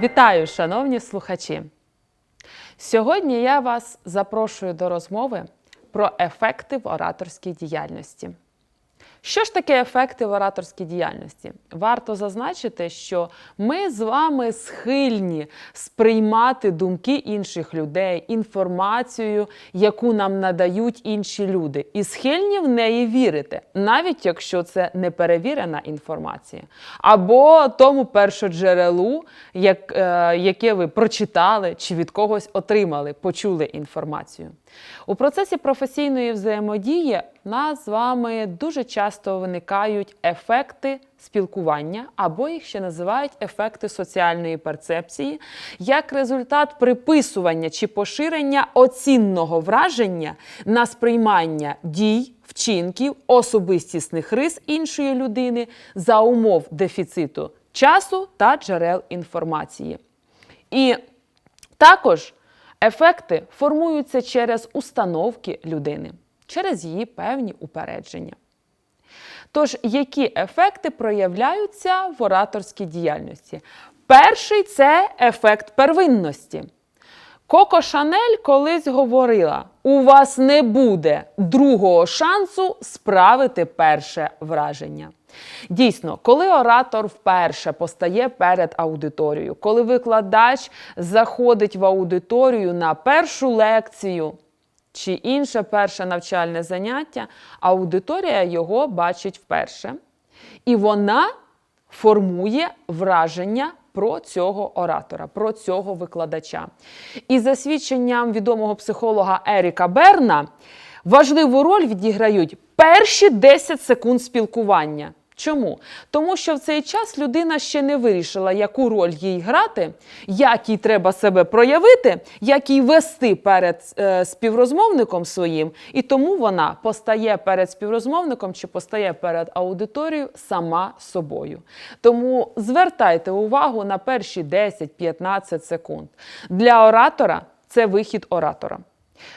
Вітаю, шановні слухачі! Сьогодні я вас запрошую до розмови про ефекти в ораторській діяльності. Що ж таке ефекти в ораторській діяльності? Варто зазначити, що ми з вами схильні сприймати думки інших людей, інформацію, яку нам надають інші люди, і схильні в неї вірити, навіть якщо це неперевірена інформація, або тому першоджерелу, як, е, яке ви прочитали чи від когось отримали, почули інформацію. У процесі професійної взаємодії нас з вами дуже часто виникають ефекти спілкування, або їх ще називають ефекти соціальної перцепції, як результат приписування чи поширення оцінного враження на сприймання дій, вчинків, особистісних рис іншої людини за умов дефіциту часу та джерел інформації. І також ефекти формуються через установки людини, через її певні упередження. Тож, які ефекти проявляються в ораторській діяльності? Перший це ефект первинності. Коко Шанель колись говорила: у вас не буде другого шансу справити перше враження. Дійсно, коли оратор вперше постає перед аудиторією, коли викладач заходить в аудиторію на першу лекцію чи інше перше навчальне заняття, аудиторія його бачить вперше. І вона формує враження про цього оратора, про цього викладача. І за свідченням відомого психолога Еріка Берна, важливу роль відіграють перші 10 секунд спілкування. Чому? Тому що в цей час людина ще не вирішила, яку роль їй грати, як їй треба себе проявити, як їй вести перед е, співрозмовником своїм, і тому вона постає перед співрозмовником чи постає перед аудиторією сама собою. Тому звертайте увагу на перші 10-15 секунд. Для оратора це вихід оратора.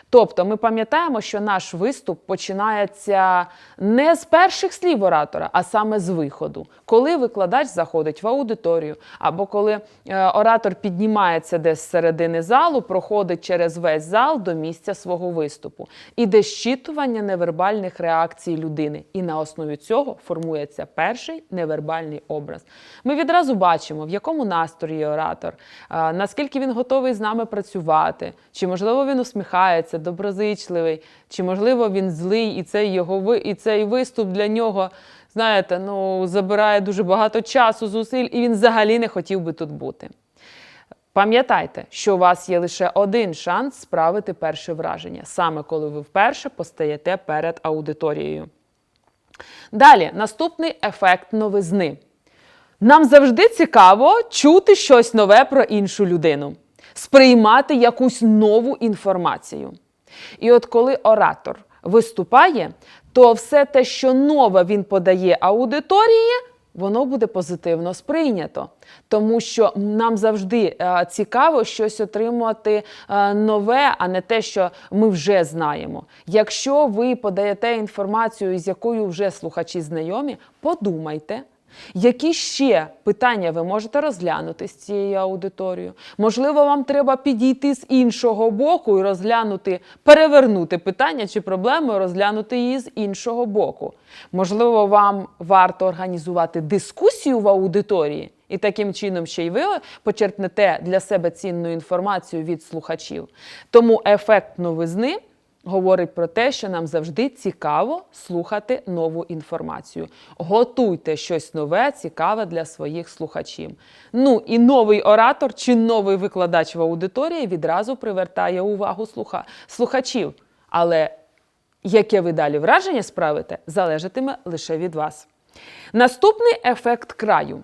Тобто ми пам'ятаємо, що наш виступ починається не з перших слів оратора, а саме з виходу, коли викладач заходить в аудиторію, або коли е, оратор піднімається десь з середини залу, проходить через весь зал до місця свого виступу. Іде щитування невербальних реакцій людини, і на основі цього формується перший невербальний образ. Ми відразу бачимо, в якому настрої оратор, е, наскільки він готовий з нами працювати, чи можливо він усміхається доброзичливий, чи, можливо, він злий, і цей його і цей виступ для нього, знаєте, ну, забирає дуже багато часу, зусиль, і він взагалі не хотів би тут бути. Пам'ятайте, що у вас є лише один шанс справити перше враження, саме коли ви вперше постаєте перед аудиторією. Далі, наступний ефект новизни. Нам завжди цікаво чути щось нове про іншу людину, сприймати якусь нову інформацію. І от коли оратор виступає, то все те, що нове він подає аудиторії, воно буде позитивно сприйнято. Тому що нам завжди е, цікаво щось отримувати е, нове, а не те, що ми вже знаємо. Якщо ви подаєте інформацію, з якою вже слухачі знайомі, подумайте. Які ще питання ви можете розглянути з цією аудиторією? Можливо, вам треба підійти з іншого боку і розглянути, перевернути питання чи проблему, розглянути її з іншого боку. Можливо, вам варто організувати дискусію в аудиторії, і таким чином ще й ви почерпнете для себе цінну інформацію від слухачів. Тому ефект новизни говорить про те, що нам завжди цікаво слухати нову інформацію. Готуйте щось нове, цікаве для своїх слухачів. Ну і новий оратор чи новий викладач в аудиторії відразу привертає увагу слуха... слухачів. Але яке ви далі враження справите, залежатиме лише від вас. Наступний ефект краю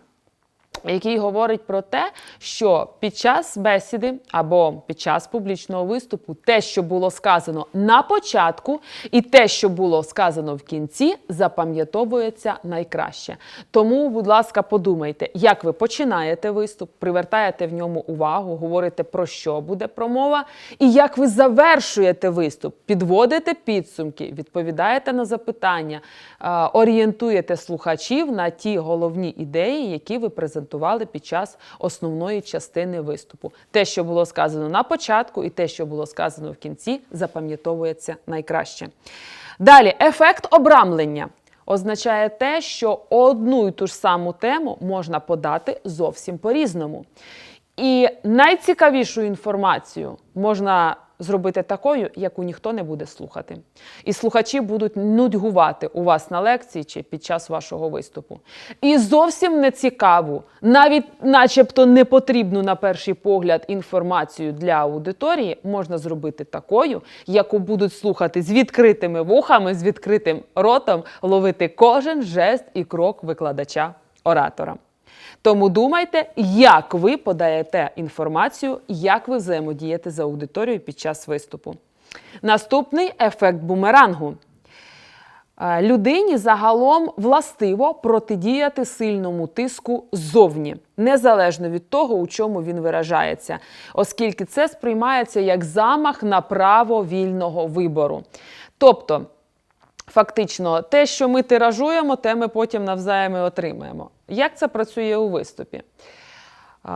який говорить про те, що під час бесіди або під час публічного виступу те, що було сказано на початку, і те, що було сказано в кінці, запам'ятовується найкраще. Тому, будь ласка, подумайте, як ви починаєте виступ, привертаєте в ньому увагу, говорите про що буде промова, і як ви завершуєте виступ, підводите підсумки, відповідаєте на запитання, орієнтуєте слухачів на ті головні ідеї, які ви презентуєте акцентували під час основної частини виступу. Те, що було сказано на початку, і те, що було сказано в кінці, запам'ятовується найкраще. Далі, ефект обрамлення означає те, що одну і ту ж саму тему можна подати зовсім по-різному. І найцікавішу інформацію можна зробити такою, яку ніхто не буде слухати. І слухачі будуть нудьгувати у вас на лекції чи під час вашого виступу. І зовсім не цікаву, навіть начебто не потрібну на перший погляд інформацію для аудиторії можна зробити такою, яку будуть слухати з відкритими вухами, з відкритим ротом, ловити кожен жест і крок викладача-оратора. Тому думайте, як ви подаєте інформацію, як ви взаємодієте з аудиторією під час виступу. Наступний ефект бумерангу. Е, Людині загалом властиво протидіяти сильному тиску ззовні, незалежно від того, у чому він виражається, оскільки це сприймається як замах на право вільного вибору. Тобто, Фактично, те, що ми тиражуємо, те ми потім навзаєм і отримаємо. Як це працює у виступі?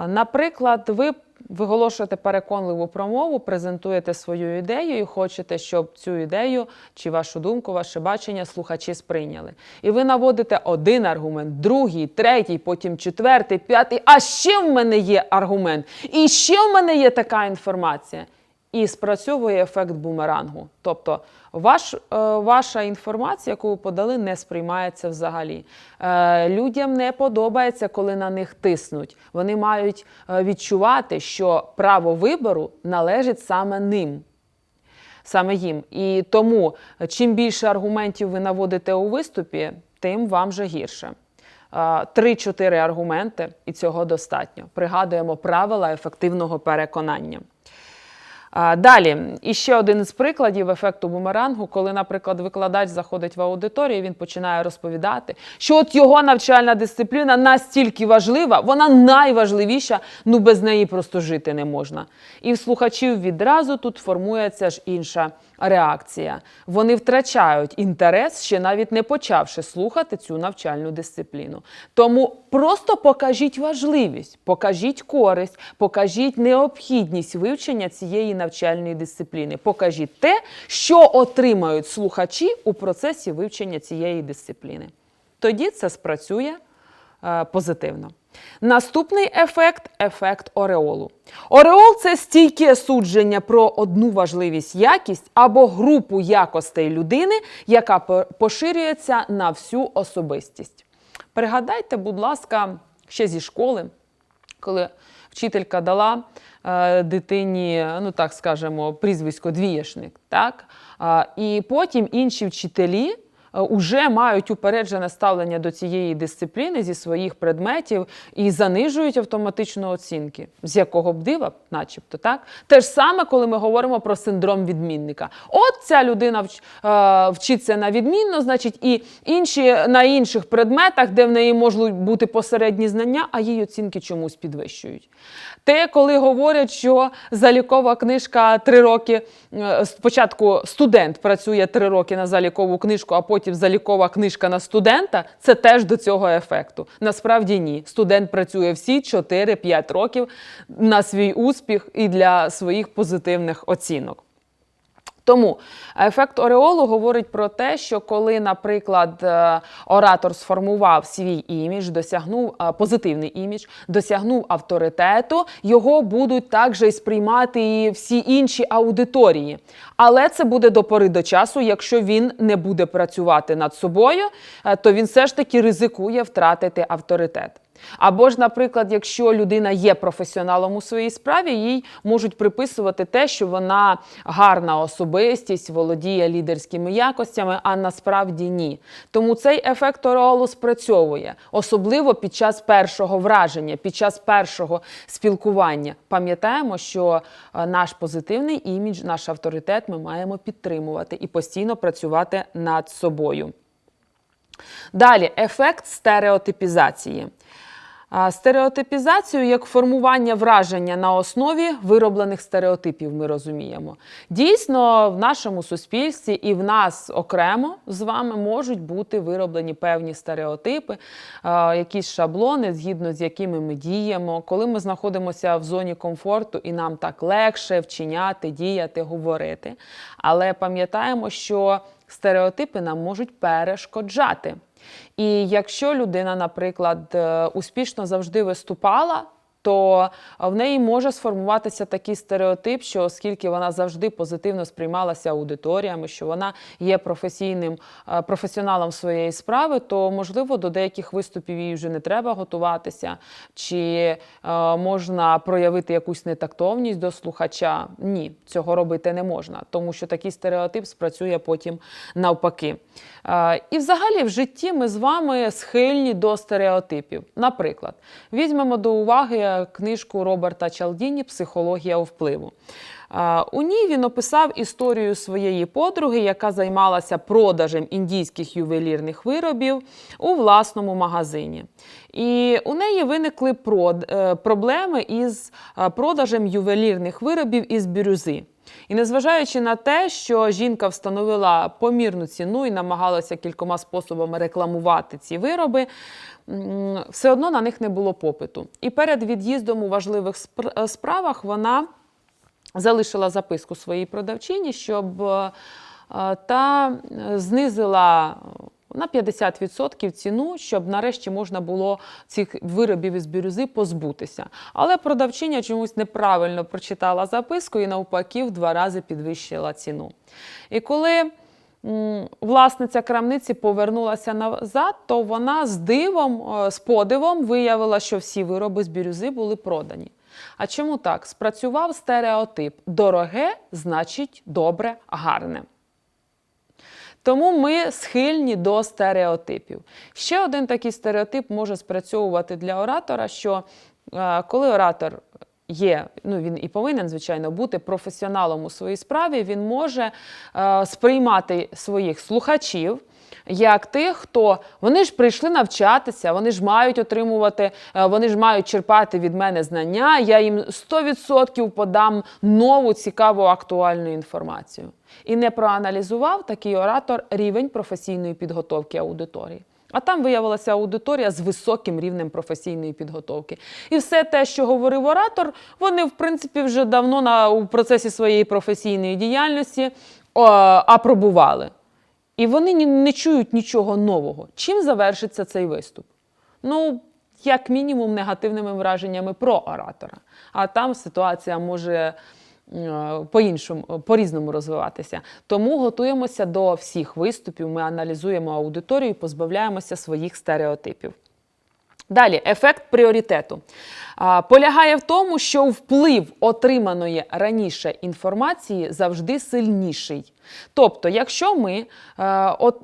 Наприклад, ви виголошуєте переконливу промову, презентуєте свою ідею і хочете, щоб цю ідею чи вашу думку, ваше бачення слухачі сприйняли. І ви наводите один аргумент, другий, третій, потім четвертий, п'ятий. А ще в мене є аргумент, і ще в мене є така інформація. І спрацьовує ефект бумерангу. Тобто ваш, е, ваша інформація, яку ви подали, не сприймається взагалі. Е, людям не подобається, коли на них тиснуть. Вони мають е, відчувати, що право вибору належить саме ним. Саме їм. І тому, чим більше аргументів ви наводите у виступі, тим вам же гірше. Три-чотири аргументи, і цього достатньо. Пригадуємо правила ефективного переконання. Далі, і ще один із прикладів ефекту бумерангу, коли, наприклад, викладач заходить в аудиторію, він починає розповідати, що от його навчальна дисципліна настільки важлива, вона найважливіша, ну без неї просто жити не можна. І в слухачів відразу тут формується ж інша реакція. Вони втрачають інтерес, ще навіть не почавши слухати цю навчальну дисципліну. Тому просто покажіть важливість, покажіть користь, покажіть необхідність вивчення цієї навчальної дисципліни. Покажіть те, що отримають слухачі у процесі вивчення цієї дисципліни. Тоді це спрацює позитивно. Наступний ефект ефект ореолу. Ореол це стійке судження про одну важливість якість або групу якостей людини, яка поширюється на всю особистість. Пригадайте, будь ласка, ще зі школи, коли вчителька дала е, дитині, ну так скажемо, прізвисько двієшник, так? І потім інші вчителі вже мають упереджене ставлення до цієї дисципліни зі своїх предметів і занижують автоматично оцінки, з якого б дива, начебто, так? Те ж саме, коли ми говоримо про синдром відмінника. От ця людина е, вчиться на відмінно, значить, і інші на інших предметах, де в неї можуть бути посередні знання, а її оцінки чомусь підвищують. Те, коли говорять, що залікова книжка три роки, е, спочатку студент працює три роки на залікову книжку, а потім залікова книжка на студента, це теж до цього ефекту. Насправді ні. Студент працює всі 4-5 років на свій успіх і для своїх позитивних оцінок. Тому ефект Ореолу говорить про те, що коли, наприклад, е, оратор сформував свій імідж, досягнув е, позитивний імідж, досягнув авторитету, його будуть також і сприймати і всі інші аудиторії. Але це буде до пори до часу. Якщо він не буде працювати над собою, е, то він все ж таки ризикує втратити авторитет. Або ж, наприклад, якщо людина є професіоналом у своїй справі, їй можуть приписувати те, що вона гарна особистість, володіє лідерськими якостями, а насправді ні. Тому цей ефект ореолу спрацьовує, особливо під час першого враження, під час першого спілкування. Пам'ятаємо, що е, наш позитивний імідж, наш авторитет ми маємо підтримувати і постійно працювати над собою. Далі ефект стереотипізації. Стереотипізацію як формування враження на основі вироблених стереотипів ми розуміємо. Дійсно, в нашому суспільстві і в нас окремо з вами можуть бути вироблені певні стереотипи, якісь шаблони, згідно з якими ми діємо, коли ми знаходимося в зоні комфорту і нам так легше вчиняти, діяти, говорити. Але пам'ятаємо, що стереотипи нам можуть перешкоджати. І якщо людина, наприклад, е, успішно завжди виступала, то в неї може сформуватися такий стереотип, що оскільки вона завжди позитивно сприймалася аудиторіями, що вона є професійним е, професіоналом своєї справи, то можливо до деяких виступів їй вже не треба готуватися, чи е, можна проявити якусь нетактовність до слухача. Ні, цього робити не можна, тому що такий стереотип спрацює потім навпаки. Е, І взагалі в житті ми з вами схильні до стереотипів. Наприклад, візьмемо до уваги книжку Роберта Чалдіні Психологія впливу. У ній він описав історію своєї подруги, яка займалася продажем індійських ювелірних виробів у власному магазині. І у неї виникли е, проблеми із е, продажем ювелірних виробів із бірюзи. І незважаючи на те, що жінка встановила помірну ціну і намагалася кількома способами рекламувати ці вироби, все одно на них не було попиту. І перед від'їздом у важливих е, справах вона залишила записку своїй продавчині, щоб е, та е, знизила на 50% ціну, щоб нарешті можна було цих виробів із бірюзи позбутися. Але продавчиня чомусь неправильно прочитала записку і навпаки в два рази підвищила ціну. І коли власниця крамниці повернулася назад, то вона з дивом, е, з подивом виявила, що всі вироби з бірюзи були продані. А чому так? Спрацював стереотип: дороге значить добре, гарне. Тому ми схильні до стереотипів. Ще один такий стереотип може спрацьовувати для оратора, що е, коли оратор є, ну він і повинен, звичайно, бути професіоналом у своїй справі, він може е, сприймати своїх слухачів. Як тих, хто вони ж прийшли навчатися, вони ж мають отримувати, е, вони ж мають черпати від мене знання. Я їм 100% подам нову цікаву актуальну інформацію. І не проаналізував такий оратор рівень професійної підготовки аудиторії. А там виявилася аудиторія з високим рівнем професійної підготовки. І все те, що говорив оратор, вони, в принципі, вже давно на, у процесі своєї професійної діяльності о, апробували. І вони не чують нічого нового. Чим завершиться цей виступ? Ну, як мінімум, негативними враженнями про оратора. А там ситуація може е, по-іншому, по-різному розвиватися. Тому готуємося до всіх виступів, ми аналізуємо аудиторію і позбавляємося своїх стереотипів. Далі, ефект пріоритету полягає в тому, що вплив отриманої раніше інформації завжди сильніший. Тобто, якщо ми е, от,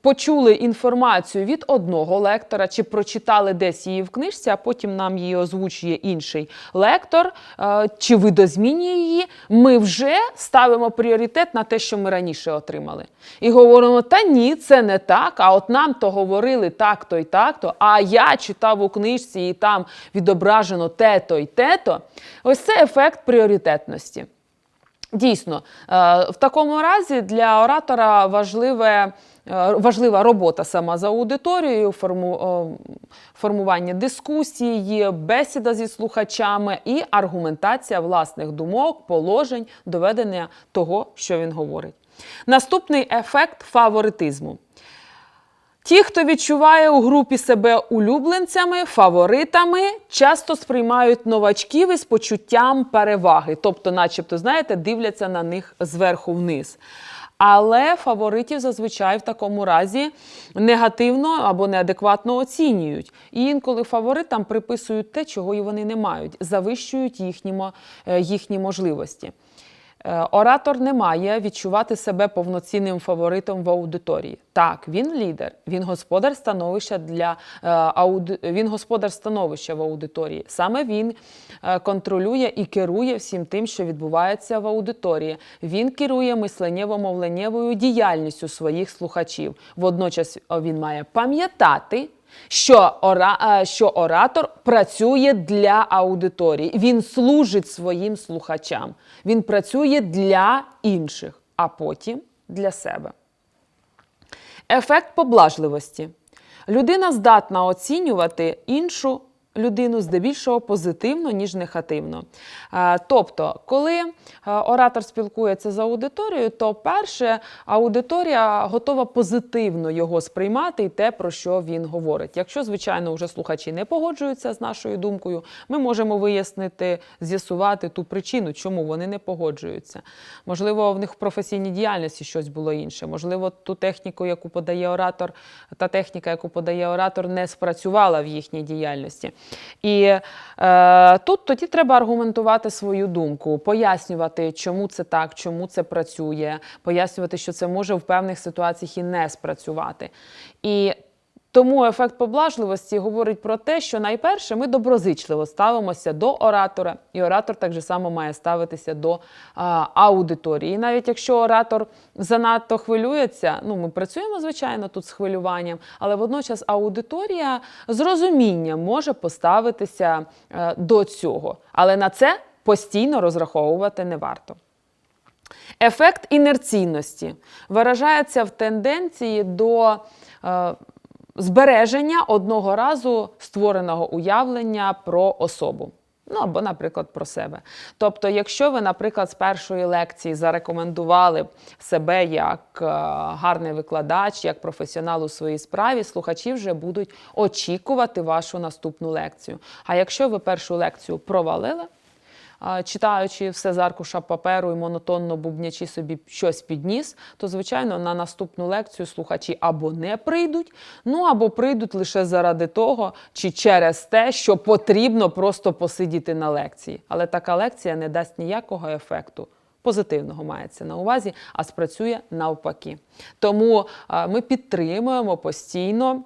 почули інформацію від одного лектора чи прочитали десь її в книжці, а потім нам її озвучує інший лектор, е, чи видозмінює її, ми вже ставимо пріоритет на те, що ми раніше отримали. І говоримо: та ні, це не так. А от нам то говорили так-то і так-то, а я читав у книжці і там відображено те-то і те-то. Ось це ефект пріоритетності. Дійсно, е, в такому разі для оратора важливе, е, важлива робота сама за аудиторією, форму, формування дискусії, бесіда зі слухачами і аргументація власних думок, положень, доведення того, що він говорить. Наступний ефект фаворитизму. Ті, хто відчуває у групі себе улюбленцями, фаворитами, часто сприймають новачків із почуттям переваги, тобто, начебто, знаєте, дивляться на них зверху вниз. Але фаворитів зазвичай в такому разі негативно або неадекватно оцінюють. І інколи фаворитам приписують те, чого і вони не мають, завищують їхні, е, їхні можливості. Е, Оратор не має відчувати себе повноцінним фаворитом в аудиторії. Так, він лідер, він господар становища для е, ауди... він господар становища в аудиторії. Саме він е, контролює і керує всім тим, що відбувається в аудиторії. Він керує мисленнєво-мовленнєвою діяльністю своїх слухачів. Водночас він має пам'ятати. Що, ора, е, що оратор працює для аудиторії, він служить своїм слухачам, він працює для інших, а потім для себе. Ефект поблажливості. Людина здатна оцінювати іншу людину здебільшого позитивно, ніж негативно. Е, Тобто, коли е, оратор спілкується з аудиторією, то перше аудиторія готова позитивно його сприймати і те, про що він говорить. Якщо, звичайно, вже слухачі не погоджуються з нашою думкою, ми можемо вияснити, з'ясувати ту причину, чому вони не погоджуються. Можливо, в них в професійній діяльності щось було інше. Можливо, ту техніку, яку подає оратор, та техніка, яку подає оратор, не спрацювала в їхній діяльності. І е, тут тоді треба аргументувати свою думку, пояснювати, чому це так, чому це працює, пояснювати, що це може в певних ситуаціях і не спрацювати. І тому ефект поблажливості говорить про те, що найперше ми доброзичливо ставимося до оратора, і оратор так же само має ставитися до а, аудиторії. І навіть якщо оратор занадто хвилюється, ну ми працюємо звичайно тут з хвилюванням, але водночас аудиторія з розумінням може поставитися е, до цього. Але на це постійно розраховувати не варто. Ефект інерційності виражається в тенденції до е, збереження одного разу створеного уявлення про особу. Ну або, наприклад, про себе. Тобто, якщо ви, наприклад, з першої лекції зарекомендували себе як е, гарний викладач, як професіонал у своїй справі, слухачі вже будуть очікувати вашу наступну лекцію. А якщо ви першу лекцію провалили, читаючи все з аркуша паперу і монотонно бубнячи собі щось під ніс, то, звичайно, на наступну лекцію слухачі або не прийдуть, ну або прийдуть лише заради того, чи через те, що потрібно просто посидіти на лекції. Але така лекція не дасть ніякого ефекту. Позитивного мається на увазі, а спрацює навпаки. Тому ми підтримуємо постійно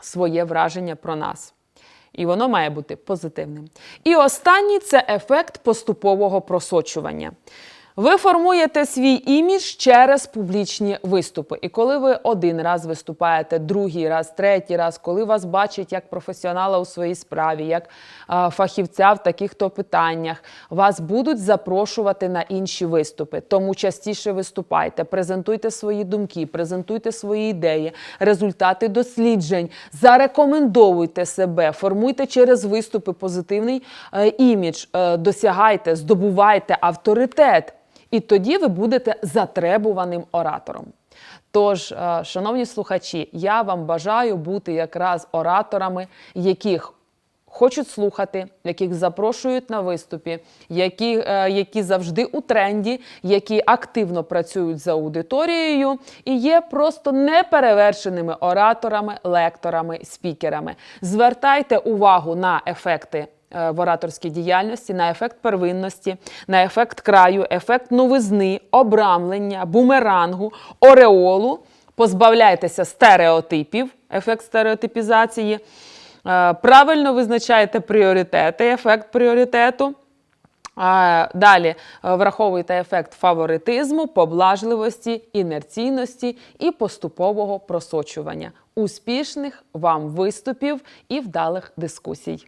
своє враження про нас. І воно має бути позитивним. І останній це ефект поступового просочування. Ви формуєте свій імідж через публічні виступи. І коли ви один раз виступаєте, другий раз, третій раз, коли вас бачать як професіонала у своїй справі, як а, фахівця в таких-то питаннях, вас будуть запрошувати на інші виступи. Тому частіше виступайте, презентуйте свої думки, презентуйте свої ідеї, результати досліджень, зарекомендовуйте себе, формуйте через виступи позитивний е, імідж, е, досягайте, здобувайте авторитет. І тоді ви будете затребуваним оратором. Тож, е, шановні слухачі, я вам бажаю бути якраз ораторами, яких хочуть слухати, яких запрошують на виступі, які, е, які завжди у тренді, які активно працюють з аудиторією і є просто неперевершеними ораторами, лекторами, спікерами. Звертайте увагу на ефекти в ораторській діяльності, на ефект первинності, на ефект краю, ефект новизни, обрамлення, бумерангу, ореолу. Позбавляйтеся стереотипів, ефект стереотипізації. Е, Правильно визначаєте пріоритети, ефект пріоритету. А, Далі е, враховуйте ефект фаворитизму, поблажливості, інерційності і поступового просочування. Успішних вам виступів і вдалих дискусій.